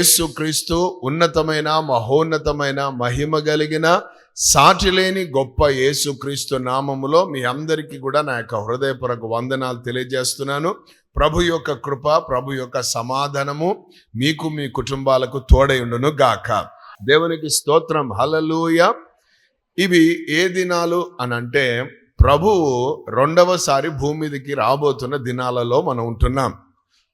యేసుక్రీస్తు ఉన్నతమైన మహోన్నతమైన మహిమ కలిగిన సాటిలేని గొప్ప యేసు క్రీస్తు నామములో మీ అందరికీ కూడా నా యొక్క హృదయపూర్వక వందనాలు తెలియజేస్తున్నాను. ప్రభు యొక్క కృప ప్రభు యొక్క సమాధానము మీకు మీ కుటుంబాలకు తోడైండును గాక. దేవునికి స్తోత్రం. హలలుయ ఇవి ఏ దినాలు అని అంటే ప్రభువు రెండవసారి భూమిదికి రాబోతున్న దినాలలో మనం ఉంటున్నాం.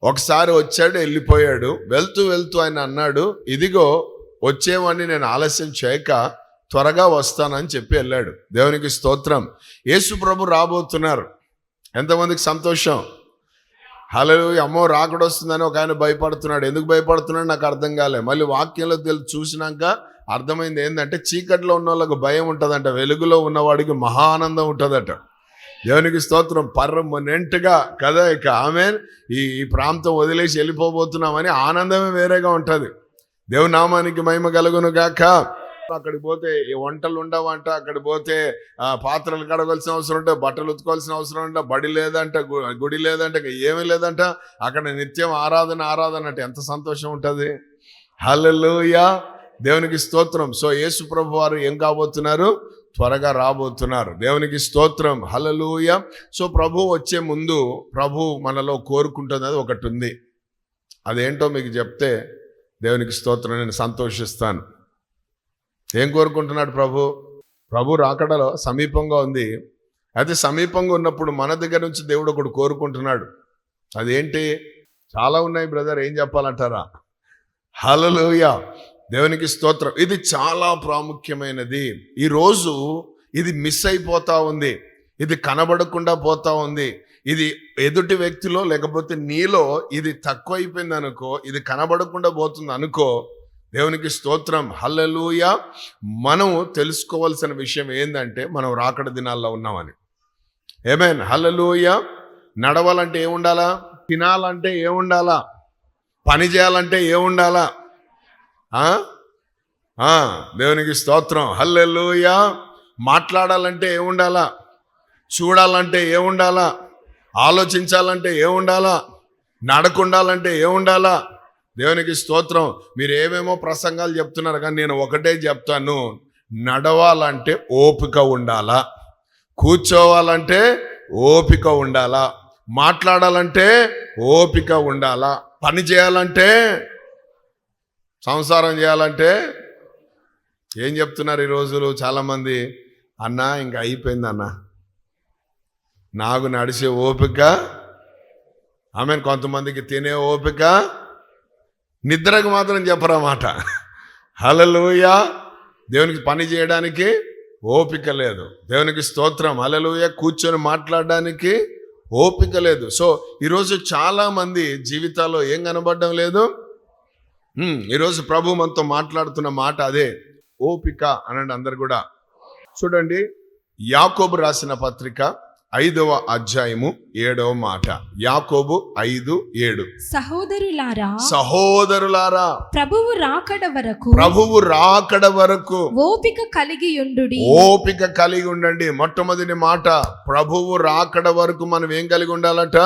ఒకసారి వచ్చాడు వెళ్ళిపోయాడు. వెళ్తూ వెళ్తూ ఆయన అన్నాడు ఇదిగో వచ్చేవాడిని నేను ఆలస్యం చేయక త్వరగా వస్తానని చెప్పి వెళ్ళాడు. దేవునికి స్తోత్రం. యేసు ప్రభు రాబోతున్నారు. ఎంతమందికి సంతోషం? హలో అమ్మో రాకడ వస్తుందని ఒక ఆయన భయపడుతున్నాడు. ఎందుకు భయపడుతున్నాడు? నాకు అర్థం కాలే. మళ్ళీ వాక్యంలో తెలి చూసినాక అర్థమైంది ఏంటంటే చీకట్లో ఉన్న వాళ్ళకు భయం ఉంటుందంట. వెలుగులో ఉన్నవాడికి మహా ఆనందం ఉంటుందట. దేవునికి స్తోత్రం. పర్మనెంట్గా కదా ఇక. ఆమె ఈ ఈ ప్రాంతం వదిలేసి వెళ్ళిపోబోతున్నామని ఆనందమే వేరేగా ఉంటుంది. దేవుని నామానికి మహిమ కలుగును గాక. అక్కడికి పోతే ఈ వంటలు ఉండవంట. అక్కడ పోతే పాత్రలు కడగవలసిన అవసరం ఉంటే బట్టలు ఉతుకోవాల్సిన అవసరం ఉంటే బడి లేదంట గు- గుడి లేదంట ఏమి ఏమీ లేదంట. అక్కడ నిత్యం ఆరాధన ఆరాధన అంటే ఎంత సంతోషం ఉంటుంది. హల్లెలూయా. దేవునికి స్తోత్రం. సో యేసు ప్రభు వారు ఏం కాబోతున్నారు? త్వరగా రాబోతున్నారు. దేవునికి స్తోత్రం. హలలుయ సో ప్రభు వచ్చే ముందు ప్రభు మనలో కోరుకుంటున్నది ఒకటి ఉంది అదేంటో మీకు చెప్తే దేవునికి స్తోత్రం. నేను సంతోషిస్తాను. ఏం కోరుకుంటున్నాడు ప్రభు? ప్రభు రాకడలో సమీపంగా ఉంది. అయితే సమీపంగా ఉన్నప్పుడు మన దగ్గర నుంచి దేవుడు ఒకడు కోరుకుంటున్నాడు. అదేంటి? చాలా ఉన్నాయి బ్రదర్. ఏం చెప్పాలంటారా? హలలుయ దేవునికి స్తోత్రం. ఇది చాలా ప్రాముఖ్యమైనది. ఈరోజు ఇది మిస్ అయిపోతా ఉంది. ఇది కనబడకుండా పోతా ఉంది. ఇది ఎదుటి వ్యక్తిలో లేకపోతే నీలో ఇది తక్కువైపోయింది అనుకో ఇది కనబడకుండా పోతుంది అనుకో దేవునికి స్తోత్రం. హల్లెలూయ. మనం తెలుసుకోవాల్సిన విషయం ఏంటంటే మనం రాకడ దినాల్లో ఉన్నామని. Amen hallelujah. నడవాలంటే ఏముండాలా? తినాలంటే ఏముండాలా? పని చేయాలంటే ఏముండాలా? దేవునికి స్తోత్రం. హల్లెలూయ. మాట్లాడాలంటే ఏముండాలా? చూడాలంటే ఏముండాలా? ఆలోచించాలంటే ఏముండాలా? నడకుండాలంటే ఏముండాలా? దేవునికి స్తోత్రం. మీరు ఏమేమో ప్రసంగాలు చెప్తున్నారు కానీ నేను ఒకటే చెప్తాను. నడవాలంటే ఓపిక ఉండాలా? కూర్చోవాలంటే ఓపిక ఉండాలా? మాట్లాడాలంటే ఓపిక ఉండాలా? పని చేయాలంటే సంసారం చేయాలంటే ఏం చెప్తున్నారు ఈ రోజులు చాలామంది? అన్న ఇంకా అయిపోయింది అన్న. నాకు నడిచే ఓపిక ఆమె కొంతమందికి తినే ఓపిక నిద్రకు మాత్రం చెప్పరమాట హలలుయ దేవునికి పని చేయడానికి ఓపిక లేదు. దేవునికి స్తోత్రం. అలలుయ కూర్చొని మాట్లాడడానికి ఓపిక లేదు. సో ఈరోజు చాలామంది జీవితాల్లో ఏం కనబడడం లేదు? ఈరోజు ప్రభు మనతో మాట్లాడుతున్న మాట అదే ఓపిక అనండి అందరు కూడా. చూడండి యాకోబు రాసిన పత్రిక ఐదవ అధ్యాయము ఏడవ మాట. యాకోబు ఐదు ఏడు. సహోదరులారా సహోదరులారా ప్రభువు రాకడ వరకు ప్రభువు రాకడ వరకు ఓపిక కలిగి ఉండుడి. ఓపిక కలిగి ఉండండి. మొట్టమొదటి మాట ప్రభువు రాకడ వరకు మనం ఏం కలిగి ఉండాలట?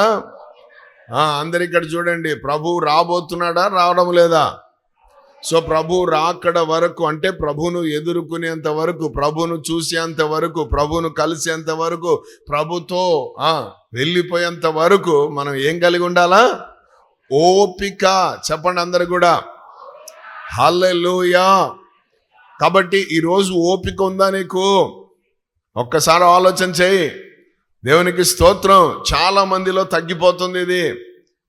ఆ, అందరు ఇక్కడ చూడండి ప్రభువు రాబోతున్నాడా రావడం లేదా? సో ప్రభు రాకడ వరకు అంటే ప్రభును ఎదుర్కొనేంత వరకు ప్రభును చూసేంత వరకు ప్రభును కలిసేంత వరకు ప్రభుతో వెళ్ళిపోయేంత వరకు మనం ఏం కలిగి ఉండాలా? ఓపిక. చెప్పండి అందరు కూడా. హల్లెలూయా. కాబట్టి ఈరోజు ఓపిక ఉందా నీకు? ఒక్కసారి ఆలోచన చేయి. దేవునికి స్తోత్రం. చాలా మందిలో తగ్గిపోతుంది ఇది.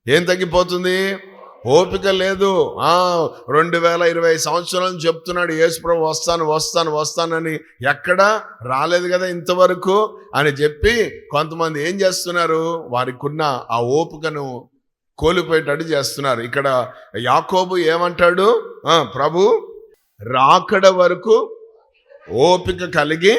ఏం తగ్గిపోతుంది? ఓపిక లేదు. రెండు వేల ఇరవై సంవత్సరాలు చెప్తున్నాడు యేసుప్రభు వస్తాను వస్తాను వస్తానని ఎక్కడ రాలేదు కదా ఇంతవరకు? అని చెప్పి కొంతమంది ఏం చేస్తున్నారు? వారికున్న ఆ ఓపికను కోల్పోయేటట్టు చేస్తున్నారు. ఇక్కడ యాకోబు ఏమంటాడు? ప్రభు రాకడ వరకు ఓపిక కలిగి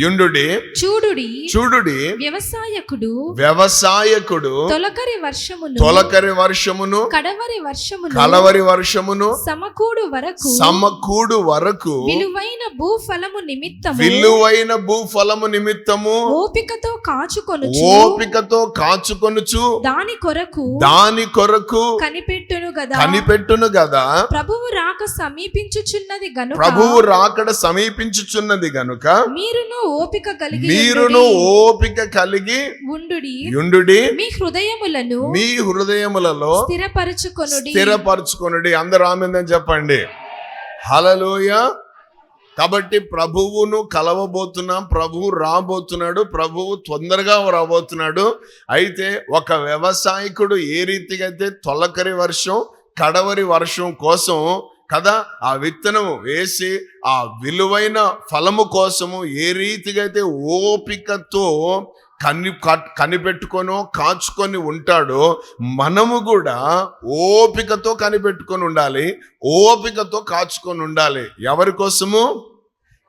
యుండుడి చూడుడి చూడుడి వ్యవసాయకుడు వ్యవసాయకుడు తొలకరి వర్షమును తొలకరి వర్షమును కడవరి వర్షమును కలవరి వర్షమును సమకూడు వరకు సమకూడు వరకు విలువైన భూఫలము నిమిత్తము విలువైన భూఫలము నిమిత్తము ఓపికతో కాచుకొనుచు ఓపికతో కాచుకొనుచు దాని కొరకు దాని కొరకు కనిపెట్టును గదా. కనిపెట్టును గదా. ప్రభువు రాక సమీపించుచున్నది గనుక ప్రభువు రాకడ సమీపించుచున్నది గనుక మీరును ఓపిక కలిగి మీరును ఓపిక కలిగి ఉండుడి. యుండుడి మీ హృదయములను మీ హృదయములలో స్థిరపరచుకొనుడి. స్థిరపరచుకొనుడి. అందరూ ఆమెందని చెప్పండి. హలలోయ కాబట్టి ప్రభువును కలవబోతున్నాం. ప్రభువు రాబోతున్నాడు. ప్రభువు తొందరగా రాబోతున్నాడు. అయితే ఒక వ్యవసాయకుడు ఏ రీతిగా అయితే తొలకరి వర్షం కడవరి వర్షం కోసం కదా ఆ విత్తనం వేసి ఆ విలువైన ఫలము కోసము ఏ రీతిగా అయితే ఓపికతో కని కనిపెట్టుకొనో కాచుకొని ఉంటాడో మనము కూడా ఓపికతో కనిపెట్టుకొని ఉండాలి ఓపికతో కాచుకొని ఉండాలి. ఎవరి కోసము?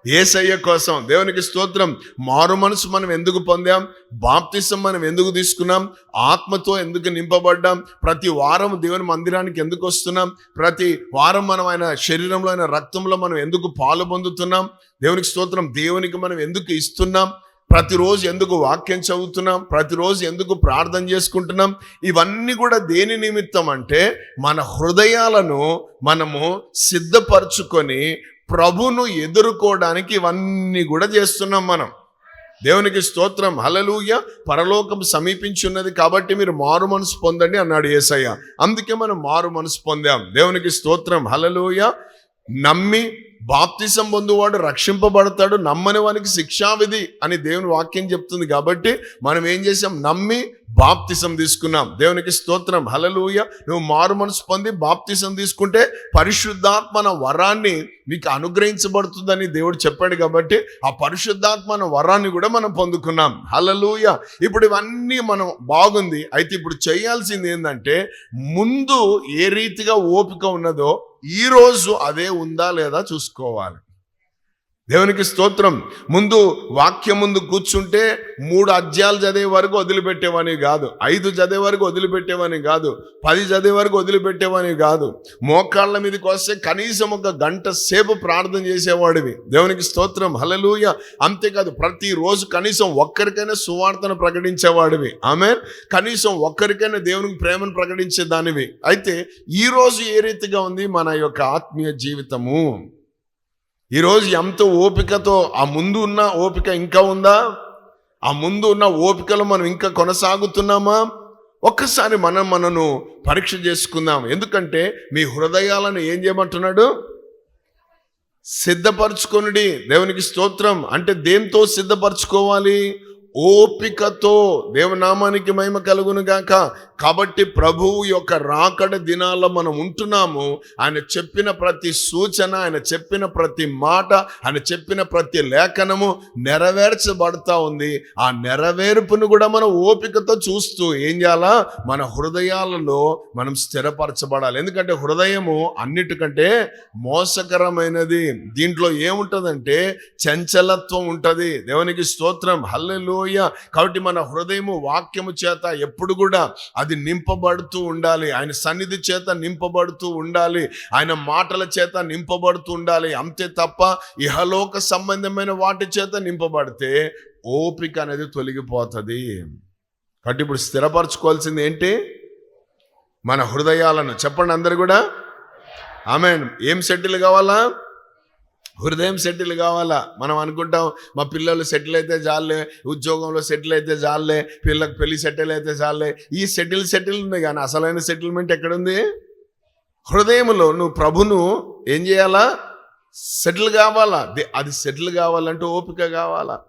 ఏసయ్య కోసం దేవునికి స్తోత్రం. మారు మనసు మనం ఎందుకు పొందాం? బాప్తిసం మనం ఎందుకు తీసుకున్నాం? ఆత్మతో ఎందుకు నింపబడ్డాం? ప్రతి వారం దేవుని మందిరానికి ఎందుకు వస్తున్నాం? ప్రతి వారం మనం ఆయన శరీరంలో ఆయన రక్తంలో మనం ఎందుకు పాలు పొందుతున్నాం? దేవునికి స్తోత్రం దేవునికి మనం ఎందుకు ఇస్తున్నాం? ప్రతిరోజు ఎందుకు వాక్యం చదువుతున్నాం? ప్రతిరోజు ఎందుకు ప్రార్థన చేసుకుంటున్నాం? ఇవన్నీ కూడా దేని నిమిత్తం అంటే మన హృదయాలను మనము సిద్ధపరచుకొని ప్రభును ఎదుర్కోవడానికి ఇవన్నీ కూడా చేస్తున్నాం మనం. దేవునికి స్తోత్రం. హలలుయ పరలోకం సమీపించున్నది కాబట్టి మీరు మారు మనసు పొందండి అన్నాడు ఏసయ్య. అందుకే మనం మారు మనసు పొందాం. దేవునికి స్తోత్రం. హలలుయ నమ్మి బాప్తిసం పొందువాడు రక్షింపబడతాడు నమ్మని వానికి శిక్షావిధి అని దేవుని వాక్యం చెప్తుంది కాబట్టి మనం ఏం చేసాం నమ్మి బాప్తిసం తీసుకున్నాం. దేవునికి స్తోత్రం. హలలుయ నువ్వు మారు మనసు పొంది బాప్తిసం తీసుకుంటే పరిశుద్ధాత్మన వరాన్ని నీకు అనుగ్రహించబడుతుందని దేవుడు చెప్పాడు కాబట్టి ఆ పరిశుద్ధాత్మన వరాన్ని కూడా మనం పొందుకున్నాం. హలలుయ ఇప్పుడు ఇవన్నీ మనం బాగుంది. అయితే ఇప్పుడు చేయాల్సింది ఏంటంటే ముందు ఏ రీతిగా ఓపిక ఉన్నదో ఈ రోజు అదే ఉందా లేదా చూసుకోవాలి. దేవునికి స్తోత్రం. ముందు వాక్యం ముందు కూర్చుంటే మూడు అధ్యాయాలు చదివే వరకు వదిలిపెట్టేవని కాదు. ఐదు చదివే వరకు వదిలిపెట్టేవని కాదు. పది చదివే వరకు వదిలిపెట్టేవని కాదు. మోకాళ్ళ మీదకి వస్తే కనీసం ఒక గంట సేపు ప్రార్థన చేసేవాడివి. దేవునికి స్తోత్రం. హలలుయ అంతేకాదు ప్రతిరోజు కనీసం ఒక్కరికైనా సువార్తను ప్రకటించేవాడివి. ఆమె కనీసం ఒక్కరికైనా దేవునికి ప్రేమను ప్రకటించేదానివి. అయితే ఈ రోజు ఏ రీతిగా ఉంది? మన యొక్క ఆత్మీయ జీవితము. ఈరోజు ఎంతో ఓపికతో ఆ ముందు ఉన్న ఓపిక ఇంకా ఉందా? ఆ ముందు ఉన్న ఓపికలో మనం ఇంకా కొనసాగుతున్నామా? ఒక్కసారి మనం మనను పరీక్ష చేసుకుందాం. ఎందుకంటే మీ హృదయాలను ఏం చేయమంటున్నాడు? సిద్ధపరచుకొనుడి. దేవునికి స్తోత్రం. అంటే దేంతో సిద్ధపరచుకోవాలి? ఓపికతో దేవనామానికి మహిమ కలుగును గాక. కాబట్టి ప్రభువు యొక్క రాకడ దినాల్లో మనం ఉంటున్నాము. ఆయన చెప్పిన ప్రతి సూచన ఆయన చెప్పిన ప్రతి మాట ఆయన చెప్పిన ప్రతి లేఖనము నెరవేర్చబడతా ఉంది. ఆ నెరవేర్పును కూడా మనం ఓపికతో చూస్తూ ఏం చేయాలా? మన హృదయాలలో మనం స్థిరపరచబడాలి. ఎందుకంటే హృదయము అన్నిటికంటే మోసకరమైనది. దీంట్లో ఏముంటుందంటే చంచలత్వం ఉంటుంది. దేవునికి స్తోత్రం. హల్లెలూయ. కాబట్టి మన హృదయము వాక్యము చేత ఎప్పుడు కూడా అది నింపబడుతూ ఉండాలి. ఆయన సన్నిధి చేత నింపబడుతూ ఉండాలి. ఆయన మాటల చేత నింపబడుతూ ఉండాలి. అంతే తప్ప ఇహలోక సంబంధమైన వాటి చేత నింపబడితే ఓపిక అనేది తొలగిపోతుంది. కాబట్టి ఇప్పుడు స్థిరపరచుకోవాల్సింది ఏంటి? మన హృదయాలను. చెప్పండి అందరు కూడా. ఆమె ఏం సెటిల్ కావాలా? హృదయం సెటిల్ కావాలా? మనం అనుకుంటాం మా పిల్లలు సెటిల్ అయితే చాలే ఉద్యోగంలో సెటిల్ అయితే చాలే పిల్లలకు పెళ్ళి సెటిల్ అయితే చాలే. ఈ సెటిల్ సెటిల్ ఉంది కానీ అసలైన సెటిల్మెంట్ ఎక్కడుంది? హృదయంలో నువ్వు ప్రభును ఏం చేయాలా? సెటిల్ కావాలా? అది సెటిల్ కావాలంటే ఓపిక కావాలా?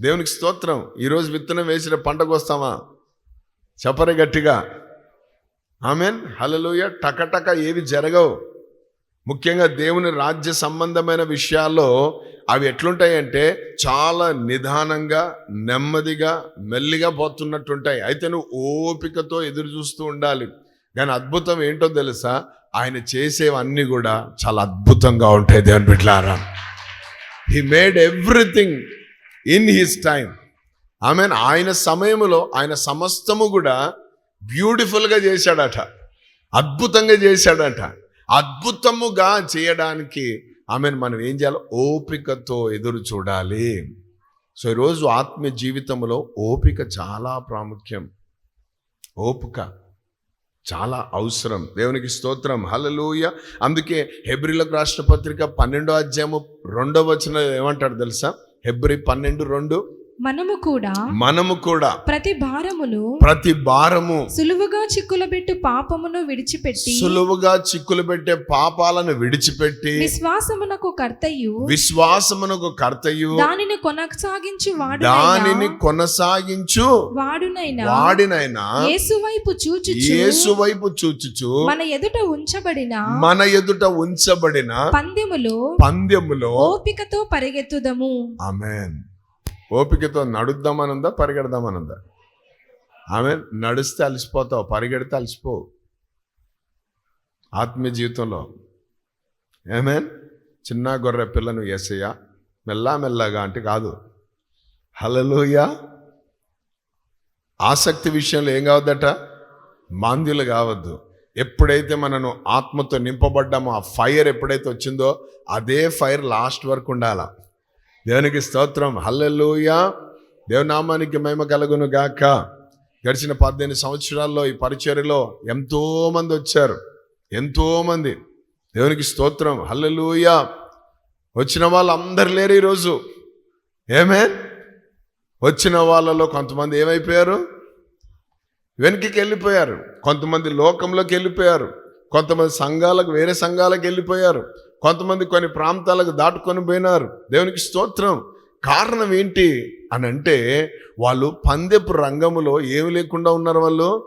దేవునికి స్తోత్రం. ఈరోజు విత్తనం వేసిన పంటకు వస్తామా చెప్పరే గట్టిగా. ఆమెన్. హలలుయ టకటక ఏవి జరగవు. ముఖ్యంగా దేవుని రాజ్య సంబంధమైన విషయాల్లో అవి ఎట్లుంటాయంటే చాలా నిదానంగా నెమ్మదిగా మెల్లిగా పోతున్నట్టుంటాయి. అయితే నువ్వు ఓపికతో ఎదురు చూస్తూ ఉండాలి. కానీ అద్భుతం ఏంటో తెలుసా? ఆయన చేసేవన్నీ కూడా చాలా అద్భుతంగా ఉంటాయి దేవుని బిడ్లారా he made everything in his time ఆమె ఆయన సమయంలో ఆయన సమస్తము కూడా బ్యూటిఫుల్గా చేశాడట. అద్భుతంగా చేశాడట. అద్భుతముగా చేయడానికి ఆమెను మనం ఏం చేయాలి? ఓపికతో ఎదురు చూడాలి. సో ఈరోజు ఆత్మీయ జీవితంలో ఓపిక చాలా ప్రాముఖ్యం. ఓపిక చాలా అవసరం. దేవునికి స్తోత్రం. హలలోయ అందుకే హెబ్రిలకు రాష్ట్ర పత్రిక పన్నెండో అధ్యాయము రెండో వచనం ఏమంటాడు తెలుసా? హెబ్రి పన్నెండు రెండు. మనము కూడా మనము కూడా ప్రతి భారమును ప్రతి భారము సులువుగా చిక్కులబెట్టు పాపమును విడిచిపెట్టి సులువుగా చిక్కులు పెట్టే పాపాలను విడిచిపెట్టి విశ్వాసమునకు కర్తయు విశ్వాసమునకు కర్తయు దానిని కొనసాగించు దానిని వాడు కొనసాగించు వాడునైనా వాడినైనా యేసు వైపు చూచుచు యేసు వైపు చూచుచు మన ఎదుట ఉంచబడిన మన ఎదుట ఉంచబడిన పందెములో పందెములో ఓపికతో పరిగెత్తుదము. ఆమెన్. ఓపికతో నడుద్దామనుందా పరిగెడదామనుందా? ఆమె నడిస్తే అలసిపోతావు పరిగెడితే అలసిపోవు. ఆత్మీయ జీవితంలో. ఏమేన్ చిన్న గొర్రె పిల్లను ఎసయ్యా మెల్లా మెల్లగా అంటే కాదు. హలలుయా ఆసక్తి విషయంలో ఏం కావద్దట? మాంద్యులు కావద్దు. ఎప్పుడైతే మనను ఆత్మతో నింపబడ్డామో ఆ ఫైర్ ఎప్పుడైతే వచ్చిందో అదే ఫైర్ లాస్ట్ వరకు ఉండాలా. దేవునికి స్తోత్రం. హల్లెలూయా. దేవనామానికి మహిమ కలుగును గాక. గడిచిన పద్దెనిమిది సంవత్సరాల్లో ఈ పరిచర్యలో ఎంతోమంది వచ్చారు. ఎంతోమంది దేవునికి స్తోత్రం. హల్లెలూయా. వచ్చిన వాళ్ళు అందరు లేరు ఈరోజు. ఏమే వచ్చిన వాళ్ళలో కొంతమంది ఏమైపోయారు? వెనక్కి వెళ్ళిపోయారు. కొంతమంది లోకంలోకి వెళ్ళిపోయారు. కొంతమంది సంఘాలకు వేరే సంఘాలకు వెళ్ళిపోయారు. కొంతమంది కొన్ని ప్రాంతాలకు దాటుకొని పోయినారు. దేవునికి స్తోత్రం. కారణం ఏంటి అని అంటే వాళ్ళు పందెపు రంగంలో ఏమి లేకుండా ఉన్నారు వాళ్ళు?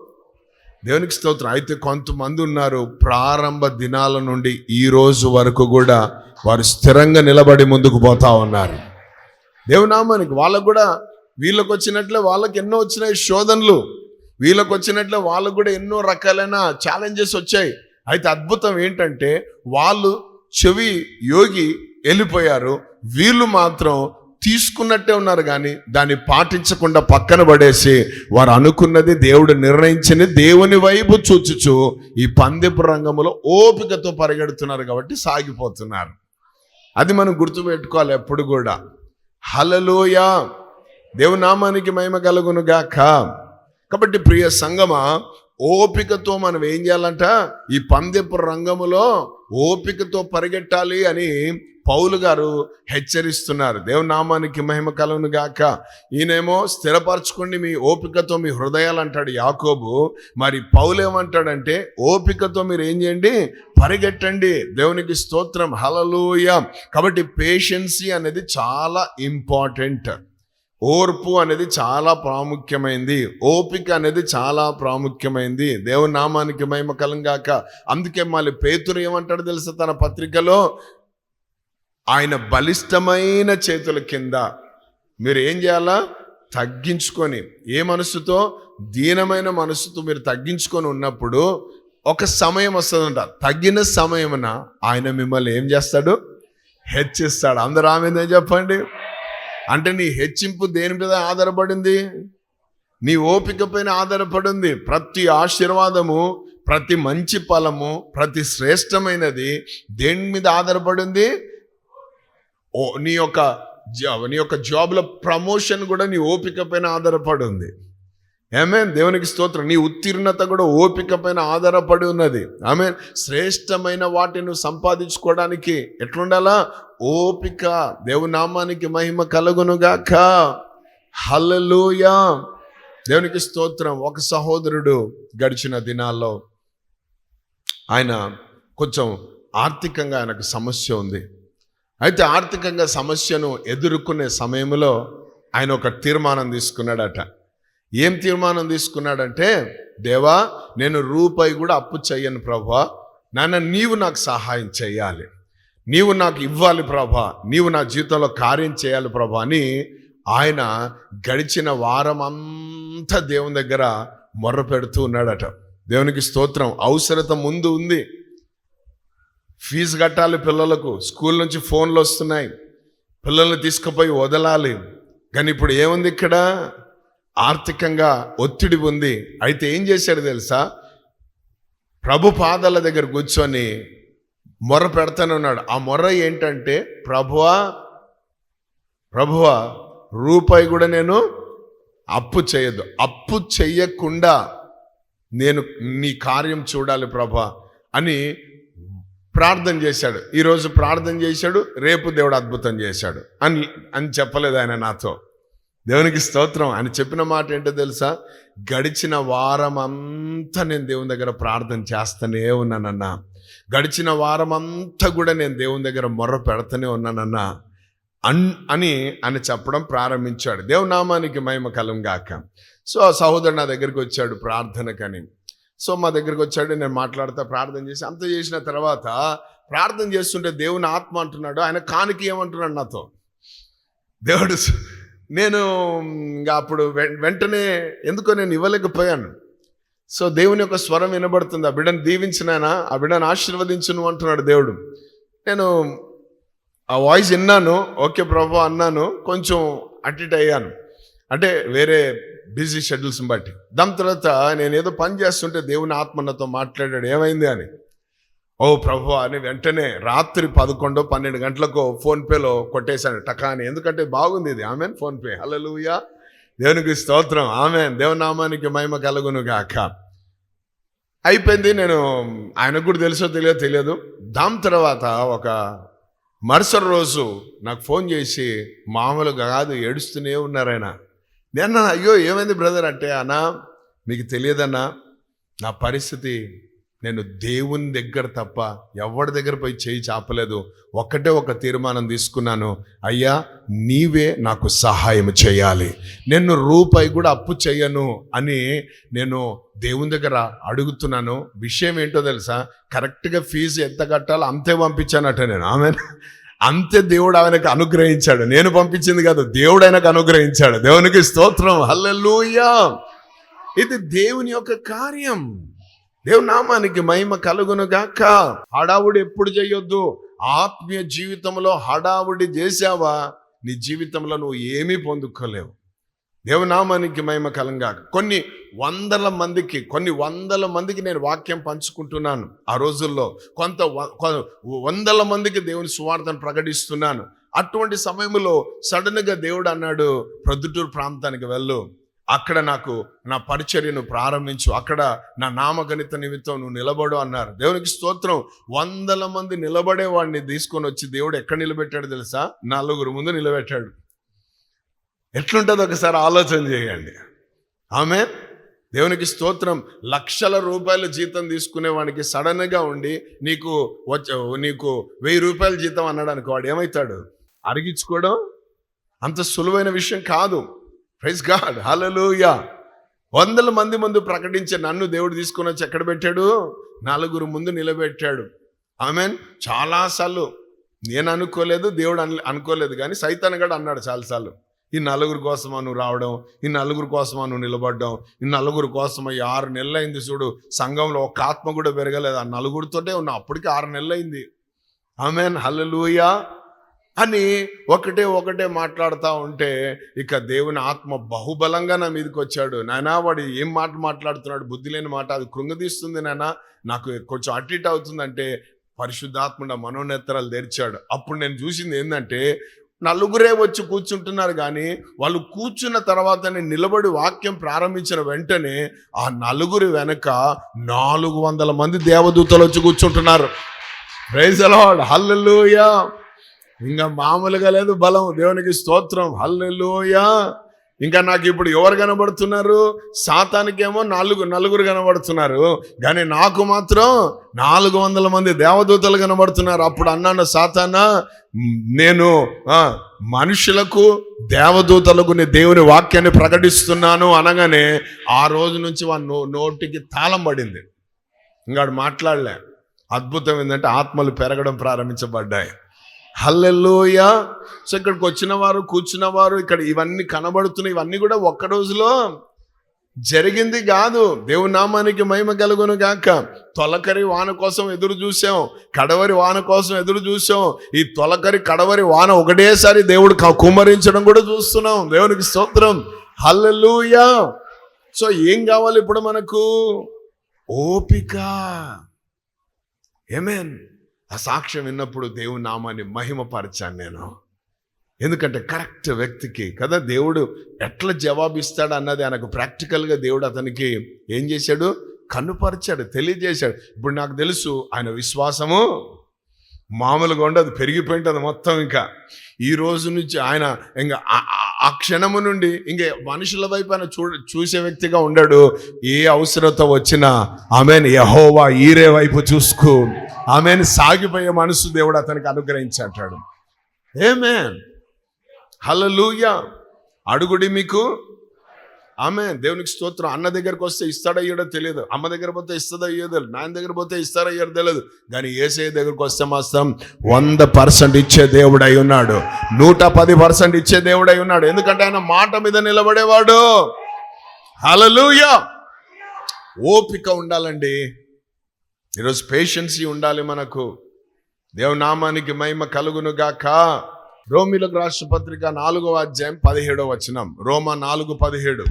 దేవునికి స్తోత్రం. అయితే కొంతమంది ఉన్నారు ప్రారంభ దినాల నుండి ఈ రోజు వరకు కూడా వారు స్థిరంగా నిలబడి ముందుకు పోతా ఉన్నారు. దేవునామానికి వాళ్ళకు కూడా వీళ్ళకి వచ్చినట్లే వాళ్ళకి ఎన్నో వచ్చినాయి శోధనలు. వీళ్ళకి వచ్చినట్లే వాళ్ళకు కూడా ఎన్నో రకాలైన ఛాలెంజెస్ వచ్చాయి. అయితే అద్భుతం ఏంటంటే వాళ్ళు చెవి యోగి వెళ్ళిపోయారు. వీళ్ళు మాత్రం తీసుకున్నట్టే ఉన్నారు కానీ దాన్ని పాటించకుండా పక్కన పడేసి వారు అనుకున్నది దేవుడు నిర్ణయించింది దేవుని వైపు చూచుచు ఈ పందెపు రంగంలో ఓపికతో పరిగెడుతున్నారు కాబట్టి సాగిపోతున్నారు. అది మనం గుర్తుపెట్టుకోవాలి ఎప్పుడు కూడా. హలలోయ దేవునామానికి మహిమ కలుగును గాక. కాబట్టి ప్రియ సంగమ ఓపికతో మనం ఏం చేయాలంట? ఈ పందెపు రంగములో ఓపికతో పరిగెట్టాలి అని పౌలు గారు హెచ్చరిస్తున్నారు. దేవునామానికి మహిమ కలను గాక. ఈయనేమో స్థిరపరచుకోండి మీ ఓపికతో మీ హృదయాలు అంటాడు యాకోబు. మరి పౌలు ఏమంటాడంటే ఓపికతో మీరు ఏం చేయండి? పరిగెట్టండి. దేవునికి స్తోత్రం. హలలుయ కాబట్టి పేషెన్సీ అనేది చాలా ఇంపార్టెంట్ ఓర్పు అనేది చాలా ప్రాముఖ్యమైంది. ఓపిక అనేది చాలా ప్రాముఖ్యమైంది. దేవుని నామానికి మహిమ కలంగాక. అందుకే మళ్ళీ పేతురు ఏమంటాడు తెలుసా తన పత్రికలో? ఆయన బలిష్టమైన చేతుల కింద. మీరు ఏం చేయాలా? తగ్గించుకొని. ఏ మనసుతో? దీనమైన మనసుతో మీరు తగ్గించుకొని ఉన్నప్పుడు ఒక సమయం వస్తుందంట. తగిన సమయమున ఆయన మిమ్మల్ని ఏం చేస్తాడు? హెచ్చిస్తాడు. అందరూ ఆమె చెప్పండి. అంటే నీ హెచ్చింపు దేని మీద ఆధారపడింది? నీ ఓపిక పైన ఆధారపడింది. ప్రతి ఆశీర్వాదము ప్రతి మంచి ఫలము ప్రతి శ్రేష్టమైనది దేని మీద ఆధారపడింది? ఓ నీ యొక్క జాబ్ నీ యొక్క జాబ్లో ప్రమోషన్ కూడా నీ ఓపిక పైన ఆధారపడి ఉంది ఆమె దేవునికి స్తోత్రం. నీ ఉత్తీర్ణత కూడా ఓపిక పైన ఆధారపడి ఉన్నది. ఆమె శ్రేష్టమైన వాటిని సంపాదించుకోవడానికి ఎట్లుండాలా? ఓపిక. దేవునామానికి మహిమ కలుగునుగాక. హల్లెలూయా దేవునికి స్తోత్రం. ఒక సహోదరుడు గడిచిన దినాల్లో ఆయన కొంచెం ఆర్థికంగా ఆయనకు సమస్య ఉంది. అయితే ఆర్థికంగా సమస్యను ఎదుర్కొనే సమయంలో ఆయన ఒక తీర్మానం తీసుకున్నాడట. ఏం తీర్మానం తీసుకున్నాడంటే దేవా నేను రూపాయి కూడా అప్పు చెయ్యను ప్రభా. నాన్న నీవు నాకు సహాయం చేయాలి నీవు నాకు ఇవ్వాలి ప్రభా. నీవు నా జీవితంలో కార్యం చేయాలి ప్రభా అని ఆయన గడిచిన వారం అంతా దేవుని దగ్గర మొర్ర పెడుతూ ఉన్నాడట. దేవునికి స్తోత్రం. అవసరత ముందు ఉంది. ఫీజు కట్టాలి పిల్లలకు. స్కూల్ నుంచి ఫోన్లు వస్తున్నాయి. పిల్లల్ని తీసుకుపోయి వదలాలి. కానీ ఇప్పుడు ఏముంది ఇక్కడ? ఆర్థికంగా ఒత్తిడి ఉంది. అయితే ఏం చేశాడు తెలుసా? ప్రభు పాదాల దగ్గర కూర్చొని మొర్ర పెడతానే ఉన్నాడు. ఆ మొర్ర ఏంటంటే ప్రభువా ప్రభువా రూపాయి కూడా నేను అప్పు చేయొద్దు. అప్పు చెయ్యకుండా నేను నీ కార్యం చూడాలి ప్రభా అని ప్రార్థన చేశాడు. ఈరోజు ప్రార్థన చేశాడు రేపు దేవుడు అద్భుతం చేశాడు అని అని చెప్పలేదు ఆయన నాతో. దేవునికి స్తోత్రం. ఆయన చెప్పిన మాట ఏంటో తెలుసా? గడిచిన వారం అంతా నేను దేవుని దగ్గర ప్రార్థన చేస్తూనే ఉన్నానన్నా. గడిచిన వారం అంతా కూడా నేను దేవుని దగ్గర మొర్ర పెడతానే ఉన్నానన్నా. అన్ అని అని చెప్పడం ప్రారంభించాడు. దేవునామానికి మహిమ కలం గాక. సో ఆ సహోదరుడు నా దగ్గరికి వచ్చాడు ప్రార్థనకని. సో మా దగ్గరికి వచ్చాడు నేను మాట్లాడుతా ప్రార్థన చేసి అంత చేసిన తర్వాత ప్రార్థన చేస్తుంటే దేవుని ఆత్మ అంటున్నాడు. ఆయన కానికి ఏమంటున్నాడు నాతో? దేవుడు నేను ఇంకా అప్పుడు వెంటనే ఎందుకో నేను ఇవ్వలేకపోయాను. సో దేవుని యొక్క స్వరం వినబడుతుంది. ఆ బిడ్డను దీవించినానా ఆ బిడ్డను ఆశీర్వదించును అంటున్నాడు దేవుడు. నేను ఆ వాయిస్ విన్నాను. ఓకే ప్రభు అన్నాను. కొంచెం అటిట్ అయ్యాను. అంటే వేరే బిజీ షెడ్యూల్స్ని బట్టి. దాని తర్వాత నేను ఏదో పని చేస్తుంటే దేవుని ఆత్మ నాతో మాట్లాడాడు. ఏమైంది అని. ఓ ప్రభు అని వెంటనే రాత్రి పదకొండు పన్నెండు గంటలకు ఫోన్పేలో కొట్టేశాను టకా అని ఎందుకంటే బాగుంది ఇది. ఆమెన్. ఫోన్పే హలలుయా దేవునికి స్తోత్రం. ఆమె దేవునామానికి మహిమ కలుగును గాక. అయిపోయింది. నేను ఆయనకు కూడా తెలుసో తెలియదో తెలియదు. దాని తర్వాత ఒక మరుసటి రోజు నాకు ఫోన్ చేసి మామూలుగా కాదు ఏడుస్తూనే ఉన్నారు ఆయన. నేను? అయ్యో ఏమైంది బ్రదర్? అంటే అన్నా మీకు తెలియదన్నా నా పరిస్థితి నేను దేవుని దగ్గర తప్ప ఎవరి దగ్గర పోయి చేయి చాపలేదు. ఒక్కటే ఒక తీర్మానం తీసుకున్నాను. అయ్యా నీవే నాకు సహాయం చేయాలి. నేను రూపాయి కూడా అప్పు చేయను అని నేను దేవుని దగ్గర అడుగుతున్నాను. విషయం ఏంటో తెలుసా? కరెక్ట్గా ఫీజు ఎంత కట్టాలో అంతే పంపించానట నేను. ఆమె అంతే దేవుడు ఆయనకు అనుగ్రహించాడు. నేను పంపించింది కాదు దేవుడు ఆయనకు అనుగ్రహించాడు. దేవునికి స్తోత్రం. హల్లెలూయా. ఇది దేవుని యొక్క కార్యం. దేవుని నామానికి మహిమ కలుగును గాక హడావుడి ఎప్పుడు చేయొద్దు? ఆత్మీయ జీవితంలో హడావుడి చేశావా? నీ జీవితంలో నువ్వు ఏమీ పొందుకోలేవు. దేవనామానికి మహిమ కలంగా కొన్ని వందల మందికి కొన్ని వందల మందికి నేను వాక్యం పంచుకుంటున్నాను ఆ రోజుల్లో. కొంత వ- కొ- వందల మందికి దేవుని సువార్తను ప్రకటిస్తున్నాను. అటువంటి సమయంలో సడన్గా దేవుడు అన్నాడు ప్రొద్దుటూరు ప్రాంతానికి వెళ్ళు. అక్కడ నాకు నా పరిచర్యను ప్రారంభించు. అక్కడ నా నామగణిత నిమిత్తం నువ్వు నిలబడు అన్నారు. దేవునికి స్తోత్రం. వందల మంది నిలబడే వాడిని తీసుకొని వచ్చి దేవుడు ఎక్కడ నిలబెట్టాడు తెలుసా? నలుగురు ముందు నిలబెట్టాడు. ఎట్లుంటుందో ఒకసారి ఆలోచన చేయండి. ఆమె దేవునికి స్తోత్రం. లక్షల రూపాయల జీతం తీసుకునే వాడికి సడన్గా ఉండి నీకు వచ్చ నీకు వెయ్యి రూపాయల జీతం అన్నాడు అనుకో వాడు ఏమవుతాడు అరిగించుకోవడం అంత సులువైన విషయం కాదు. ప్రైజ్ గాడ్ హలలుయా వందల మంది ముందు ప్రకటించే నన్ను దేవుడు తీసుకొని వచ్చి ఎక్కడ పెట్టాడు? నలుగురు ముందు నిలబెట్టాడు. ఆమెన్ చాలాసార్లు నేను అనుకోలేదు దేవుడు అన్ అనుకోలేదు కానీ సైతాన్ గడు అన్నాడు చాలాసార్లు. ఈ నలుగురు కోసమా నువ్వు రావడం? ఈ నలుగురు కోసమా నువ్వు నిలబడడం? ఈ నలుగురు కోసమా ఈ ఆరు నెలలైంది చూడు సంఘంలో ఒక ఆత్మ కూడా పెరగలేదు. ఆ నలుగురితోటే ఉన్నా అప్పటికి ఆరు నెలలైంది. ఆమెన్ హల్లెలూయా అని ఒకటే ఒకటే మాట్లాడుతూ ఉంటే ఇక దేవుని ఆత్మ బహుబలంగా నా మీదకి వచ్చాడు. నానా వాడు ఏం మాట మాట్లాడుతున్నాడు? బుద్ధి లేని మాట అది కృంగదీస్తుంది నానా. నాకు కొంచెం అటు ఇట్ అవుతుందంటే పరిశుద్ధాత్మ మనోనేత్రాలు తెరిచాడు. అప్పుడు నేను చూసింది ఏంటంటే నలుగురే వచ్చి కూర్చుంటున్నారు కానీ వాళ్ళు కూర్చున్న తర్వాతనే నిలబడి వాక్యం ప్రారంభించిన వెంటనే ఆ నలుగురి వెనక నాలుగు వందల మంది దేవదూతలు వచ్చి కూర్చుంటున్నారు. ప్రైజ్ అలాడ్ హల్లెలూయా ఇంకా మామూలుగా లేదు బలం. దేవునికి స్తోత్రం. హల్లెలూయా. ఇంకా నాకు ఇప్పుడు ఎవరు కనబడుతున్నారు? సాతానికేమో నాలుగు నలుగురు కనబడుతున్నారు. కానీ నాకు మాత్రం నాలుగు వందల మంది దేవదూతలు కనబడుతున్నారు. అప్పుడు అన్నాను సాతానా నేను మనుషులకు దేవదూతలకు నీ దేవుని వాక్యాన్ని ప్రకటిస్తున్నాను అనగానే ఆ రోజు నుంచి వాడు నో నోటికి తాళం పడింది. ఇంకా మాట్లాడలే. అద్భుతం ఏంటంటే ఆత్మలు పెరగడం ప్రారంభించబడ్డాయి. హల్లెల్లోయ సో ఇక్కడికి వచ్చిన వారు కూర్చున్న వారు ఇక్కడ ఇవన్నీ కనబడుతున్నాయి. ఇవన్నీ కూడా ఒక్క రోజులో జరిగింది కాదు. దేవుని నామానికి మహిమ కలుగును గాక. తొలకరి వాన కోసం ఎదురు చూసాం కడవరి వాన కోసం ఎదురు చూసాం ఈ తొలకరి కడవరి వాన ఒకటేసారి దేవుడు కుమరించడం కూడా చూస్తున్నాం. దేవునికి స్తోత్రం. హల్లెలూయా. సో ఏం కావాలి ఇప్పుడు మనకు? ఓపిక. ఏమేన్ ఆ సాక్ష్యం విన్నప్పుడు దేవుని నామాన్ని మహిమపరచాను నేను. ఎందుకంటే కరెక్ట్ వ్యక్తికి కదా దేవుడు ఎట్లా జవాబిస్తాడు అన్నది ఆయనకు ప్రాక్టికల్గా దేవుడు అతనికి ఏం చేశాడు? కనుపరిచాడు తెలియజేశాడు. ఇప్పుడు నాకు తెలుసు ఆయన విశ్వాసము మామూలుగా ఉండదు పెరిగిపోయింటుంది మొత్తం ఇంకా. ఈ రోజు నుంచి ఆయన ఇంకా ఆ- క్షణము నుండి ఇంకే మనుషుల వైపు ఆయన చూ చూసే వ్యక్తిగా ఉండడు. ఏ అవసరత వచ్చినా ఆమెను యహోవా ఈరే వైపు చూసుకో. ఆమెను సాగిపోయే మనసు దేవుడు అతనికి అనుగ్రహించాడు. ఏమే హల్లెలూయా. అడుగుడి మీకు ఆమె దేవునికి స్తోత్రం. అన్న దగ్గరకు వస్తే ఇస్తాడో అయ్యాడో తెలియదు. అమ్మ దగ్గర పోతే ఇస్తుందో అయ్యో నాయన దగ్గర పోతే ఇస్తారో అయ్యాడో తెలియదు. కానీ ఏసఐ దగ్గరకు వస్తే మాత్రం వంద పర్సెంట్ ఇచ్చే దేవుడై ఉన్నాడు. నూట పది పర్సెంట్ ఇచ్చే దేవుడై ఉన్నాడు. ఎందుకంటే ఆయన మాట మీద నిలబడేవాడు. హలలుయా ఓపిక ఉండాలండి. ఈరోజు పేషెన్సీ ఉండాలి మనకు. దేవునామానికి మహిమ కలుగును గాక. రోమిలకు రాష్ట్ర పత్రిక నాలుగవ అధ్యాయం పదిహేడవ వచనం. రోమా నాలుగు పదిహేడు.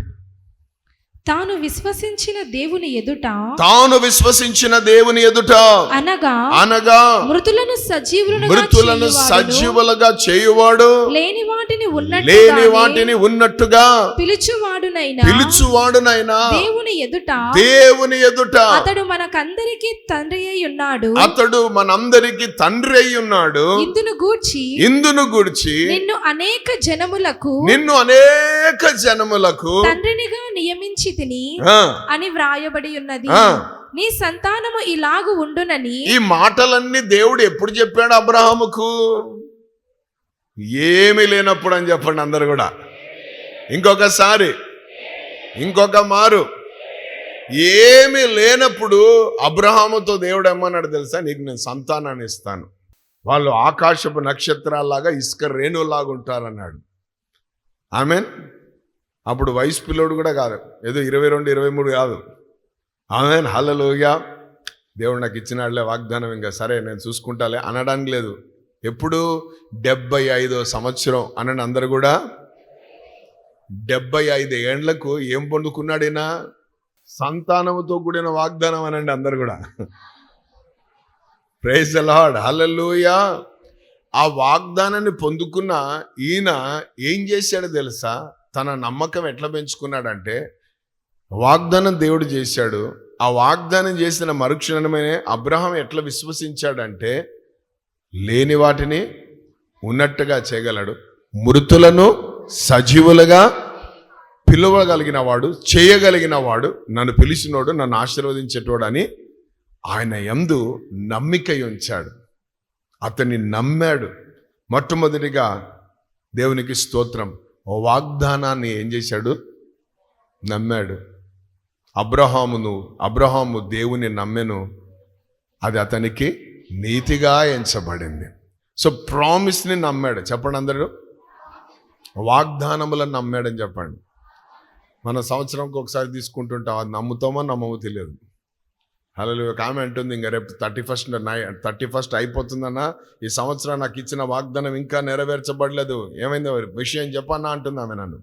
తాను విశ్వసించిన దేవుని ఎదుట తాను విశ్వసించిన దేవుని ఎదుట అనగా అనగా మృతులను సజీవులను మృతులను సజీవులుగా చేయువాడు లేని వాటిని లేని ఉన్నట్టు వాటిని ఉన్నట్టుగా పిలుచువాడునైనా పిలుచువాడునైనా దేవుని ఎదుట దేవుని ఎదుట అతడు మనకందరికి తండ్రి అయి ఉన్నాడు. అతడు మనందరికి తండ్రి అయి ఉన్నాడు. ఇందును గూర్చి ఇందును గుడిచి నిన్ను అనేక జనములకు నిన్ను అనేక జనములకు తండ్రినిగా నియమించి తిని అని వ్రాయబడి ఉన్నది. నీ సంతానము ఇలాగు ఉండునని ఈ మాటలన్నీ దేవుడు ఎప్పుడు చెప్పాడు అబ్రహాముకు? ఏమీ లేనప్పుడు అని చెప్పండి అందరు కూడా. ఇంకొకసారి. ఇంకొక మారు. ఏమీ లేనప్పుడు అబ్రహాముతో దేవుడు ఏమన్నాడు తెలుసా? నీకు నేను సంతానాన్ని ఇస్తాను. వాళ్ళు ఆకాశపు నక్షత్రాల్లాగా ఇసుక రేణులాగా ఉంటారన్నాడు. ఆమెన్? అప్పుడు వయసు పిల్లోడు కూడా కాదు. ఏదో ఇరవై రెండు ఇరవై మూడు కాదు. ఆమెన్ హల్లలోగా దేవుడు నాకు ఇచ్చినాడులే వాగ్దానం. ఇంకా సరే నేను చూసుకుంటాలే అనడానికి లేదు. ఎప్పుడు? డెబ్బై ఐదో సంవత్సరం అనండి అందరు కూడా. డెబ్బై ఐదు ఏండ్లకు ఏం పొందుకున్నాడైనా సంతానముతో కూడిన వాగ్దానం అనండి అందరు కూడా. ప్రైజ్ లార్డ్ హల్లెలూయా ఆ వాగ్దానాన్ని పొందుకున్న ఈయన ఏం చేశాడో తెలుసా? తన నమ్మకం ఎట్లా పెంచుకున్నాడంటే వాగ్దానం దేవుడు చేశాడు. ఆ వాగ్దానం చేసిన మరుక్షణమే అబ్రహం ఎట్లా విశ్వసించాడంటే లేని వాటిని ఉన్నట్టుగా చేయగలడు. మృతులను సజీవులుగా పిలవగలిగిన వాడు చేయగలిగిన వాడు నన్ను పిలిచినోడు నన్ను ఆశీర్వదించేటోడు అని ఆయన యందు నమ్మిక ఉంచాడు. అతన్ని నమ్మాడు. మొట్టమొదటిగా దేవునికి స్తోత్రం. ఓ వాగ్దానాన్ని ఏం చేశాడు? నమ్మాడు. అబ్రహామును అబ్రహాము దేవుని నమ్మెను. అది అతనికి నీతిగా ఎంచబడింది. సో ప్రామిస్ని నమ్మాడు. చెప్పండి అందరూ. వాగ్దానములను నమ్మాడని చెప్పండి. మన సంవత్సరంకి ఒకసారి తీసుకుంటుంటాం. అది నమ్ముతామో నమ్మమో తెలియదు. హలో ఒక ఆమె అంటుంది ఇంకా రేపు thirty first night thirty first అయిపోతుందన్నా ఈ సంవత్సరం నాకు ఇచ్చిన వాగ్దానం ఇంకా నెరవేర్చబడలేదు. ఏమైందో విషయం చెప్పన్నా అంటుంది ఆమె నన్ను.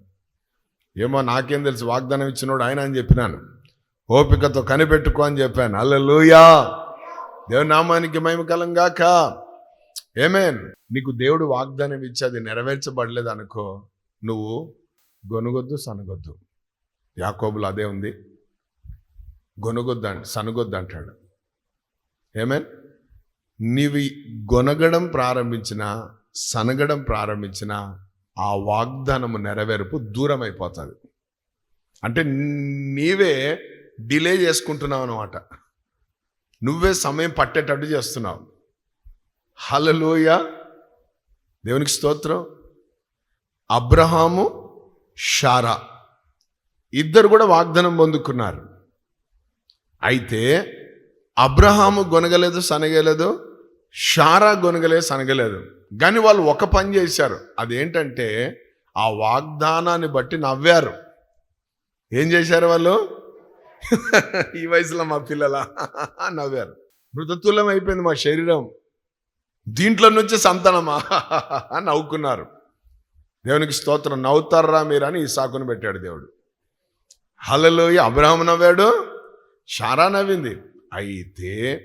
ఏమో నాకేం తెలుసు వాగ్దానం ఇచ్చినోడు ఆయన అని చెప్పినాను. ఓపికతో కనిపెట్టుకో అని చెప్పాను. అల్లెలుయా దేవుని నామానికి మహిమకలం గాక ఏమేన్? నీకు దేవుడు వాగ్దానం ఇచ్చి అది నెరవేర్చబడలేదు అనుకో నువ్వు గొనుగొద్దు సనగొద్దు. యాకోబులు అదే ఉంది. గొనగొద్ద అంట సనగొద్దు అంటాడు ఏమేన్ నీవి గొనగడం ప్రారంభించిన సనగడం ప్రారంభించిన ఆ వాగ్దానము నెరవేర్పు దూరం అయిపోతుంది అంటే నీవే డిలే చేసుకుంటున్నావు అనమాట నువ్వే సమయం పట్టేటట్టు చేస్తున్నావు. హలలోయ దేవునికి స్తోత్రం. అబ్రహాము షారా. ఇద్దరు కూడా వాగ్దానం పొందుకున్నారు. అయితే అబ్రహాము గొనగలేదు సనగలేదు షారా గొనగలేదు సనగలేదు. కానీ వాళ్ళు ఒక పని చేశారు. అదేంటంటే ఆ వాగ్దానాన్ని బట్టి నవ్వారు. ఏం చేశారు వాళ్ళు? ఈ వయసులో మా పిల్లల నవ్వారు. మృతతుల్యం అయిపోయింది మా శరీరం. దీంట్లో నుంచి సంతానమా? అని నవ్వుకున్నారు. దేవునికి స్తోత్రం నవ్వుతారా మీరు అని ఈ సాకును పెట్టాడు దేవుడు. హలలోయ అబ్రహం నవ్వాడు. షారా నవ్వింది. అయితే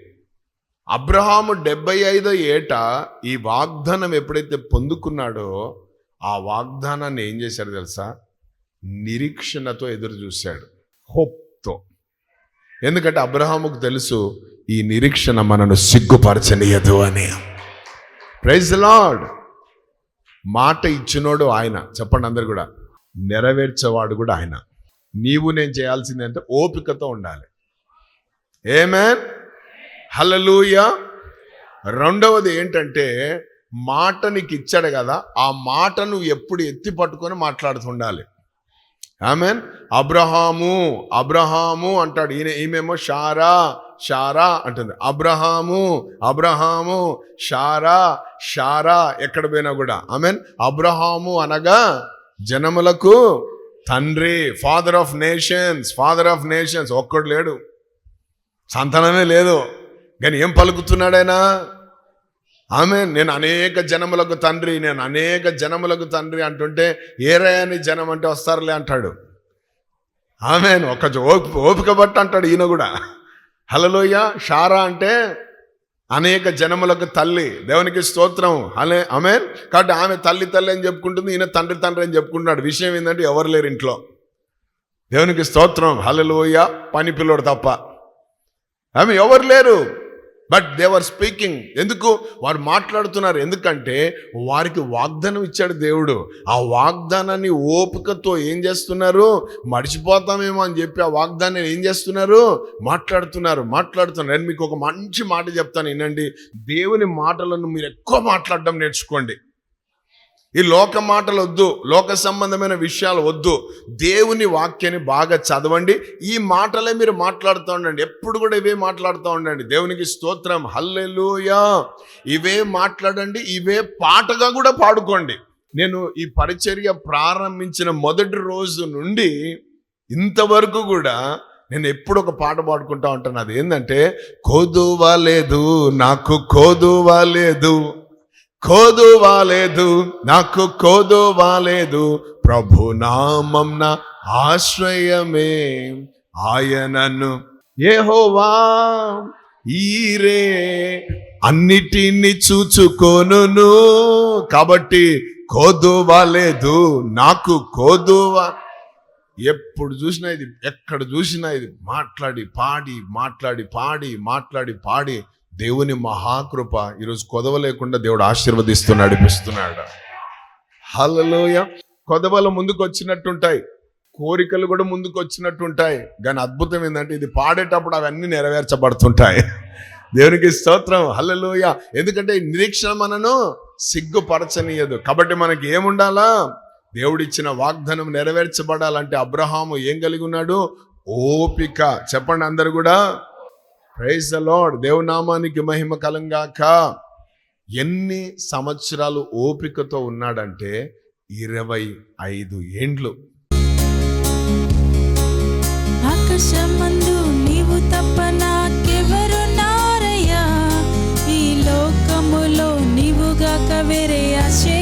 అబ్రహాము డెబ్బై ఐదో ఏట ఈ వాగ్దానం ఎప్పుడైతే పొందుకున్నాడో ఆ వాగ్దానాన్ని ఏం చేశాడు తెలుసా? నిరీక్షణతో ఎదురు చూశాడు. హోప్తో. ఎందుకంటే అబ్రహాముకు తెలుసు ఈ నిరీక్షణ మనను సిగ్గుపరచనీయదు అని. ప్రైజ్ లాడ్ మాట ఇచ్చినోడు ఆయన. చెప్పండి అందరు కూడా. నెరవేర్చేవాడు కూడా ఆయన. నీవు నేను చేయాల్సింది అంటే ఓపికతో ఉండాలి. ఏమేన్ హలలుయ రెండవది ఏంటంటే మాట నీకు ఇచ్చాడు కదా ఆ మాట నువ్వు ఎప్పుడు ఎత్తి పట్టుకొని మాట్లాడుతుండాలి. ఆమెన్ అబ్రహాము అబ్రహాము అంటాడు. ఈయన ఈమెమో షారా షారా అంటుంది. అబ్రహాము అబ్రహాము షారా షారా ఎక్కడ పోయినా కూడా. ఆమెన్ అబ్రహాము అనగా జనములకు తండ్రి father of nations father of nations ఒక్కడు లేడు. సంతానమే లేదు. కానీ ఏం పలుకుతున్నాడైనా? ఆమె నేను అనేక జనములకు తండ్రి నేను అనేక జనములకు తండ్రి అంటుంటే ఏరయాని జనం అంటే వస్తారులే అంటాడు. ఆమె ఒక ఓపిక ఓపిక బట్టి అంటాడు ఈయన కూడా. హలలోయ షారా అంటే అనేక జనములకు తల్లి. దేవునికి స్తోత్రం. అలే ఆమె కాబట్టి ఆమె తల్లి తల్లి అని చెప్పుకుంటుంది ఈయన తండ్రి తండ్రి అని చెప్పుకుంటున్నాడు. విషయం ఏంటంటే ఎవరు లేరు ఇంట్లో. దేవునికి స్తోత్రం. హలలోయ పని పిల్లోడు తప్ప. ఆమె ఎవరు లేరు. బట్ దేవర్ స్పీకింగ్ ఎందుకు? వారు మాట్లాడుతున్నారు. ఎందుకంటే వారికి వాగ్దానం ఇచ్చాడు దేవుడు. ఆ వాగ్దానాన్ని ఓపికతో ఏం చేస్తున్నారు? మర్చిపోతామేమో అని చెప్పి ఆ వాగ్దానాన్ని ఏం చేస్తున్నారు? మాట్లాడుతున్నారు. మాట్లాడుతున్నారు. నేను మీకు ఒక మంచి మాట చెప్తాను. వినండి. దేవుని మాటలను మీరు ఎక్కువ మాట్లాడడం నేర్చుకోండి. ఈ లోక మాటలు వద్దు లోక సంబంధమైన విషయాలు వద్దు. దేవుని వాక్యాన్ని బాగా చదవండి. ఈ మాటలే మీరు మాట్లాడుతూ ఉండండి. ఎప్పుడు కూడా ఇవే మాట్లాడుతూ ఉండండి. దేవునికి స్తోత్రం. హల్లెలూయా. ఇవే మాట్లాడండి. ఇవే పాటగా కూడా పాడుకోండి. నేను ఈ పరిచర్య ప్రారంభించిన మొదటి రోజు నుండి ఇంతవరకు కూడా నేను ఎప్పుడు ఒక పాట పాడుకుంటా ఉంటాను. అది ఏంటంటే కోదువా లేదు నాకు లేదు కోదువాలేదు నాకు కోదువాలేదు ప్రభు నామంన ఆశ్రయమే. ఆయనను ఏహోవా ఈరే అన్నిటిని చూచుకోనును. కాబట్టి కోదువాలేదు నాకు కోదువా. ఎప్పుడు చూసినా ఇది ఎక్కడ చూసినా ఇది. మాట్లాడి పాడి మాట్లాడి పాడి మాట్లాడి పాడి. దేవుని మహాకృప ఈరోజు కొదవ లేకుండా దేవుడు ఆశీర్వదిస్తూ నడిపిస్తున్నాడు. హల్లలోయ కొదవలు ముందుకు వచ్చినట్టుంటాయి కోరికలు కూడా ముందుకు వచ్చినట్టుంటాయి కానీ అద్భుతం ఏంటంటే ఇది పాడేటప్పుడు అవన్నీ నెరవేర్చబడుతుంటాయి. దేవునికి స్తోత్రం. హల్లలోయ ఎందుకంటే నిరీక్షణ మనను సిగ్గుపరచనీయదు. కాబట్టి మనకి ఏముండాలా? దేవుడిచ్చిన వాగ్దానం నెరవేర్చబడాలంటే అబ్రహాము ఏం కలిగి ఉన్నాడు? ఓపిక. చెప్పండి అందరు కూడా. ప్రైజ్ ద లాడ్ దేవునామానికి మహిమ కలంగాక. ఎన్ని సంవత్సరాలు ఓపికతో ఉన్నాడంటే ఇరవై ఐదు ఏండ్లు. ఆకాశమందు నీవు తప్ప నాకెవరున్నారయ్యా ఈ లోకములో నీవుగాక వేరే ఆశే